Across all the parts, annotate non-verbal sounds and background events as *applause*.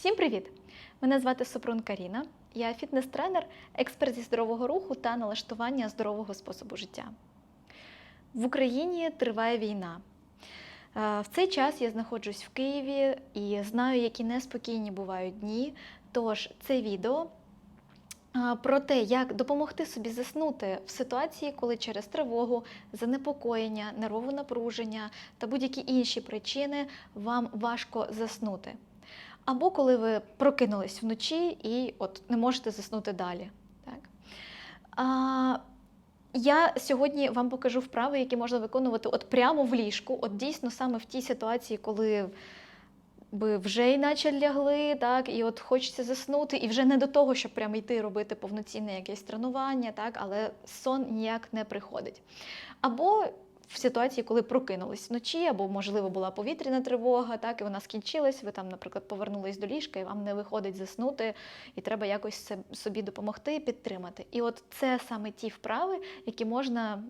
Всім привіт! Мене звати Супрун Каріна. Я фітнес-тренер, експерт зі здорового руху та налаштування здорового способу життя. В Україні триває війна. Е, В цей час я знаходжусь в Києві і знаю, які неспокійні бувають дні. Тож це відео про те, як допомогти собі заснути в ситуації, коли через тривогу, занепокоєння, нервове напруження та будь-які інші причини вам важко заснути. Або коли ви прокинулись вночі і от не можете заснути далі. Так? А, я сьогодні вам покажу вправи, які можна виконувати от прямо в ліжку, от дійсно саме в тій ситуації, коли ви вже іначе лягли, так, і от хочеться заснути, і вже не до того, щоб прямо йти робити повноцінне якесь тренування, так, але сон ніяк не приходить. Або в ситуації, коли прокинулись вночі, або, можливо, була повітряна тривога, так, і вона скінчилась, ви там, наприклад, повернулись до ліжка, і вам не виходить заснути, і треба якось собі допомогти, підтримати. І от це саме ті вправи, які можна.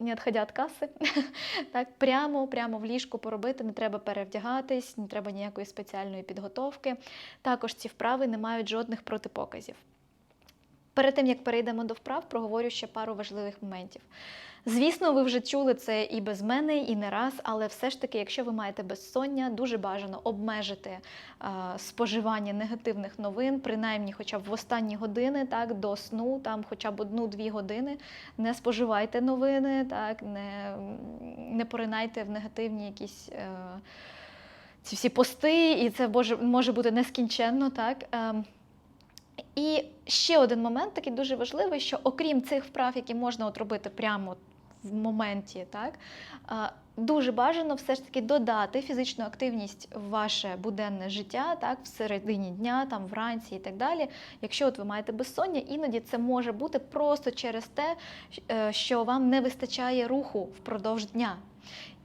Не відходя від каси, *laughs* так прямо, прямо в ліжку поробити, не треба перевдягатись, не треба ніякої спеціальної підготовки. Також ці вправи не мають жодних протипоказів. Перед тим як перейдемо до вправ, проговорю ще пару важливих моментів. Звісно, ви вже чули це і без мене, і не раз, але все ж таки, якщо ви маєте безсоння, дуже бажано обмежити е, споживання негативних новин, принаймні, хоча б в останні години, так, до сну, там хоча б одну-дві години. Не споживайте новини, так, не, не поринайте в негативні якісь. Е, ці всі пости, і це може, може бути нескінченно, так. І ще один момент такий дуже важливий, що окрім цих вправ, які можна от робити прямо в моменті, так, дуже бажано все ж таки додати фізичну активність в ваше буденне життя, так, в середині дня, там, вранці і так далі. Якщо от ви маєте безсоння, іноді це може бути просто через те, е, що вам не вистачає руху впродовж дня.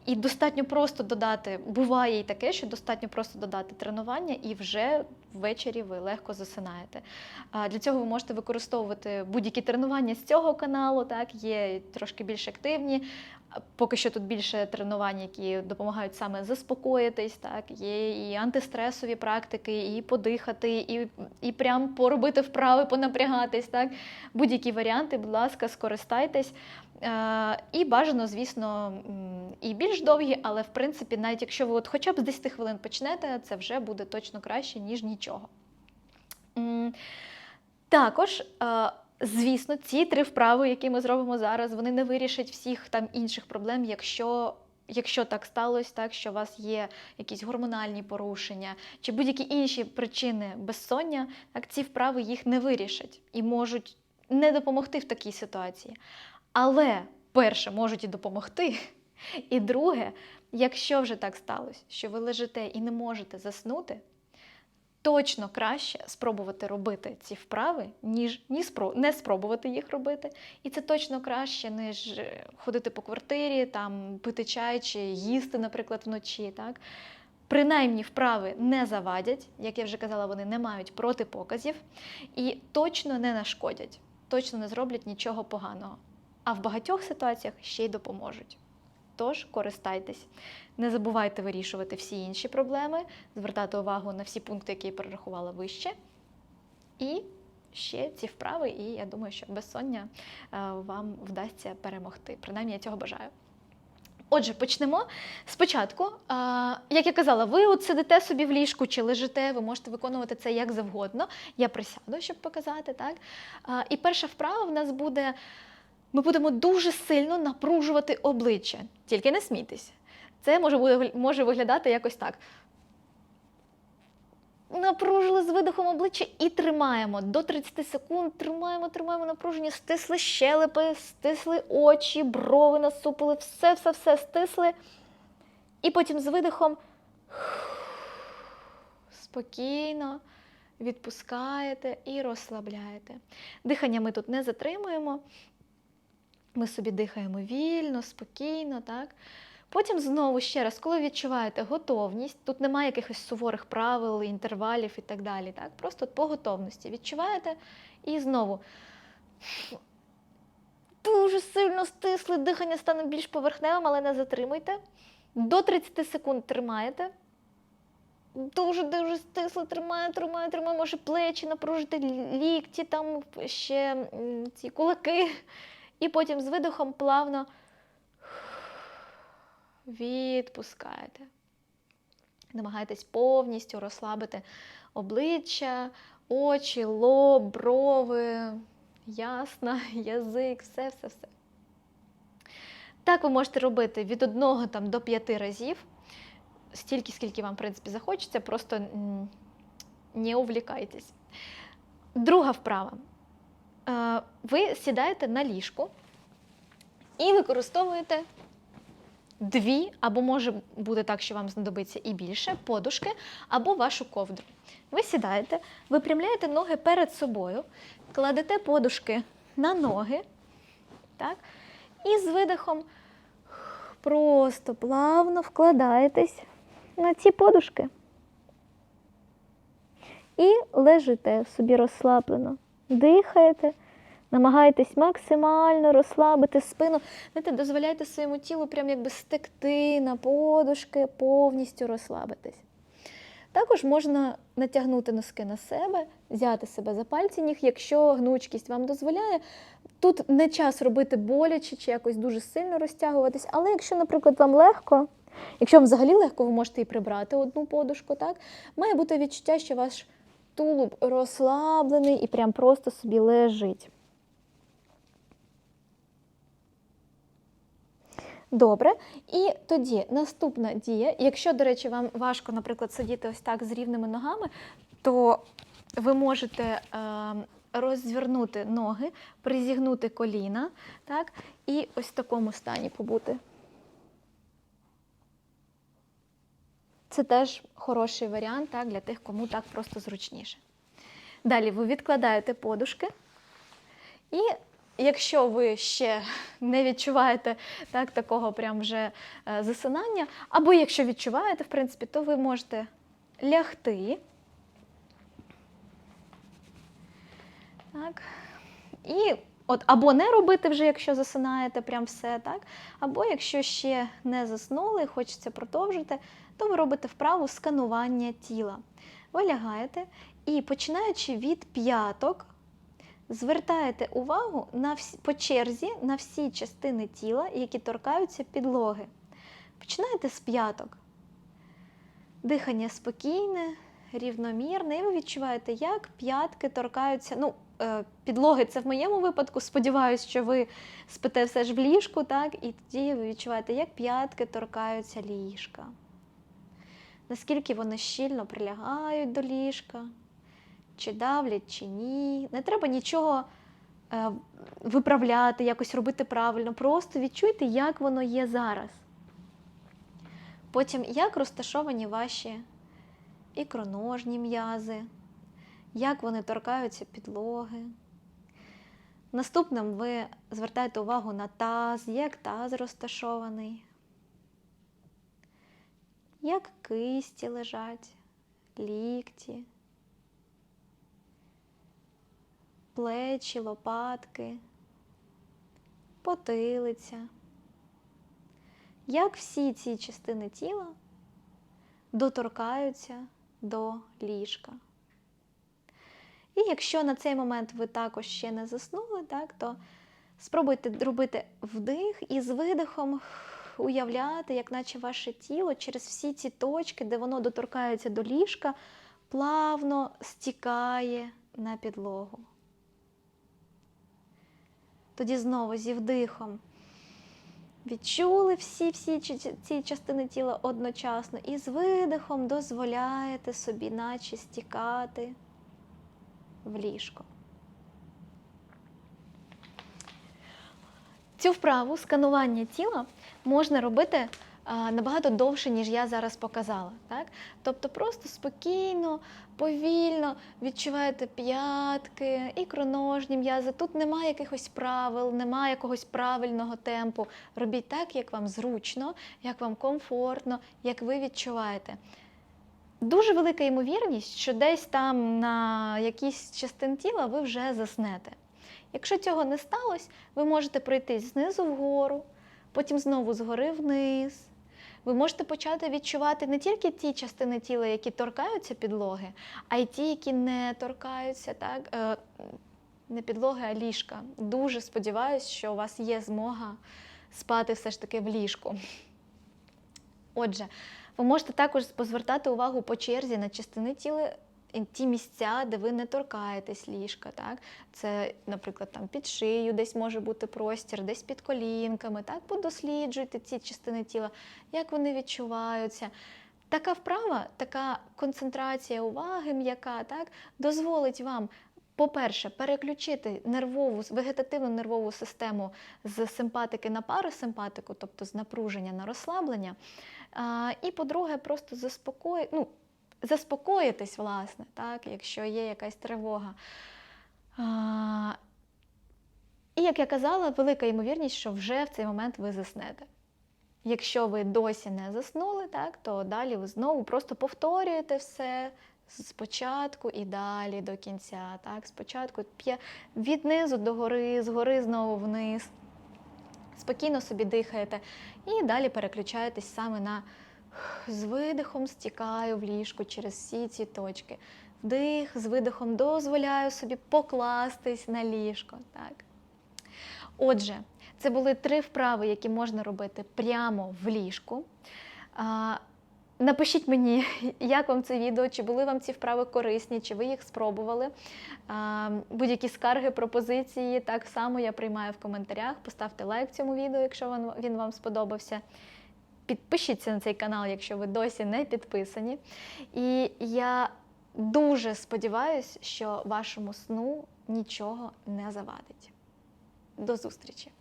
І достатньо просто додати, буває і таке, що достатньо просто додати тренування, і вже ввечері ви легко засинаєте. Для цього ви можете використовувати будь-які тренування з цього каналу, так, є трошки більш активні. Поки що тут більше тренувань, які допомагають саме заспокоїтись, так, є і антистресові практики, і подихати, і, і прям поробити вправи, понапрягатись. Так. Будь-які варіанти, будь ласка, скористайтесь. Е, І бажано, звісно, і більш довгі, але в принципі, навіть якщо ви от хоча б з 10 хвилин почнете, це вже буде точно краще, ніж нічого. Також, е, звісно, ці три вправи, які ми зробимо зараз, вони не вирішать всіх там інших проблем, якщо. Якщо так сталося, так що у вас є якісь гормональні порушення чи будь-які інші причини безсоння, так ці вправи їх не вирішать і можуть не допомогти в такій ситуації. Але перше можуть і допомогти. І друге, якщо вже так сталося, що ви лежите і не можете заснути, точно краще спробувати робити ці вправи, ніж ні спро- не спробувати їх робити. І це точно краще, ніж е, ходити по квартирі, там, пити чай чи їсти, наприклад, вночі. Так? Принаймні вправи не завадять, як я вже казала, вони не мають протипоказів і точно не нашкодять, точно не зроблять нічого поганого. А в багатьох ситуаціях ще й допоможуть. Тож користайтесь. Не забувайте вирішувати всі інші проблеми, звертати увагу на всі пункти, які я перерахувала вище. І ще ці вправи, і я думаю, що безсоння е, вам вдасться перемогти. Принаймні, я цього бажаю. Отже, почнемо спочатку. А, Як я казала, ви от сидите собі в ліжку чи лежите, ви можете виконувати це як завгодно. Я присяду, щоб показати. Так? А, І перша вправа в нас буде: ми будемо дуже сильно напружувати обличчя. Тільки не смійтесь. Це може, може виглядати якось так. Напружили з видихом обличчя і тримаємо до 30 секунд. Тримаємо, тримаємо напруження, стисли щелепи, стисли очі, брови насупили, все, все, все стисли. І потім з видихом спокійно відпускаєте і розслабляєте. Дихання ми тут не затримуємо. Ми собі дихаємо вільно, спокійно, так? Потім знову ще раз, коли відчуваєте готовність, тут немає якихось суворих правил, інтервалів і так далі. Так? Просто по готовності відчуваєте і знову дуже сильно стисли, дихання стане більш поверхневим, але не затримуйте. До 30 секунд тримаєте. дуже-дуже стисло тримаю, тримаю, тримаю, може плечі напружити, лікті, там ще ці кулаки. І потім з видихом плавно відпускаєте. Намагайтесь повністю розслабити обличчя, очі, лоб, брови, ясна, *laughs* язик, все, все, все. Так ви можете робити від 1 там, до 5 разів, стільки, скільки вам, в принципі, захочеться, просто не увлікайтесь. Друга вправа. Ви сідаєте на ліжку і використовуєте дві, або може бути так, що вам знадобиться і більше, подушки, або вашу ковдру. Ви сідаєте, випрямляєте ноги перед собою, кладете подушки на ноги, так? і з видихом просто плавно вкладаєтесь на ці подушки. І лежите собі розслаблено, дихаєте, намагаєтесь максимально розслабити спину. Знаєте, дозволяйте своєму тілу прям якби стекти на подушки, повністю розслабитись. Також можна натягнути носки на себе, взяти себе за пальці ніг, якщо гнучкість вам дозволяє. Тут не час робити боляче чи якось дуже сильно розтягуватись, але якщо, наприклад, вам легко, якщо вам взагалі легко, ви можете і прибрати одну подушку, так? Має бути відчуття, що ваш тулуб розслаблений і прям просто собі лежить. Добре. І тоді наступна дія. Якщо, до речі, вам важко, наприклад, сидіти ось так з рівними ногами, то ви можете е, розвернути ноги, призігнути коліна, так, і ось в такому стані побути. Це теж хороший варіант так, для тих, кому так просто зручніше. Далі ви відкладаєте подушки. І якщо ви ще не відчуваєте так, такого прям вже е, засинання, або якщо відчуваєте, в принципі, то ви можете лягти. Так. І от або не робити вже, якщо засинаєте, прям все, так? Або якщо ще не заснули, хочеться продовжити, то ви робите вправу сканування тіла. Ви лягаєте і починаючи від п'яток, звертаєте увагу на всі, по черзі на всі частини тіла, які торкаються підлоги. Починаєте з п'яток. Дихання спокійне, рівномірне, і ви відчуваєте, як п'ятки торкаються. Ну, е, підлоги це в моєму випадку. Сподіваюсь, що ви спите все ж в ліжку, так? І тоді ви відчуваєте, як п'ятки торкаються ліжка. Наскільки вони щільно прилягають до ліжка, чи давлять, чи ні. Не треба нічого е, виправляти, якось робити правильно. Просто відчуйте, як воно є зараз. Потім, як розташовані ваші ікроножні м'язи, як вони торкаються підлоги. Наступним ви звертаєте увагу на таз, як таз розташований, як кисті лежать, лікті, плечі, лопатки, потилиця. Як всі ці частини тіла доторкаються до ліжка. І якщо на цей момент ви також ще не заснули, так, то спробуйте робити вдих і з видихом уявляти, як наче ваше тіло через всі ці точки, де воно доторкається до ліжка, плавно стікає на підлогу. Тоді знову зі вдихом відчули всі-всі ці частини тіла одночасно і з видихом дозволяєте собі, наче стікати в ліжко. Цю вправу сканування тіла можна робити набагато довше, ніж я зараз показала. Так? Тобто просто спокійно, повільно відчуваєте п'ятки, ікроножні м'язи. Тут немає якихось правил, немає якогось правильного темпу. Робіть так, як вам зручно, як вам комфортно, як ви відчуваєте. Дуже велика ймовірність, що десь там на якійсь частин тіла ви вже заснете. Якщо цього не сталося, ви можете пройтись знизу вгору, потім знову згори вниз, ви можете почати відчувати не тільки ті частини тіла, які торкаються підлоги, а й ті, які не торкаються, так? Е, не підлоги, а ліжка. Дуже сподіваюся, що у вас є змога спати все ж таки в ліжку. Отже, ви можете також позвертати увагу по черзі на частини тіла, ті місця, де ви не торкаєтесь ліжка. Так? Це, наприклад, там під шию, десь може бути простір, десь під колінками. Так? Подосліджуйте ці частини тіла, як вони відчуваються. Така вправа, така концентрація уваги м'яка, так, дозволить вам, по-перше, переключити нервову, вегетативну нервову систему з симпатики на парасимпатику, тобто з напруження на розслаблення. А, і, по-друге, просто заспокої... ну, заспокоїтись, власне, так, якщо є якась тривога. І, як я казала, велика ймовірність, що вже в цей момент ви заснете. Якщо ви досі не заснули, так, то далі ви знову просто повторюєте все спочатку і далі до кінця. Так? Спочатку від низу до гори, з гори знову вниз. Спокійно собі дихаєте і далі переключаєтесь саме на з видихом стікаю в ліжку через всі ці точки. Вдих, з видихом дозволяю собі покластись на ліжко. Так? Отже, це були три вправи, які можна робити прямо в ліжку. Напишіть мені, *laughs* як вам це відео, чи були вам ці вправи корисні, чи ви їх спробували. Будь-які скарги, пропозиції, так само я приймаю в коментарях. Поставте лайк цьому відео, якщо він вам сподобався. Підпишіться на цей канал, якщо ви досі не підписані. І я дуже сподіваюся, що вашому сну нічого не завадить. До зустрічі!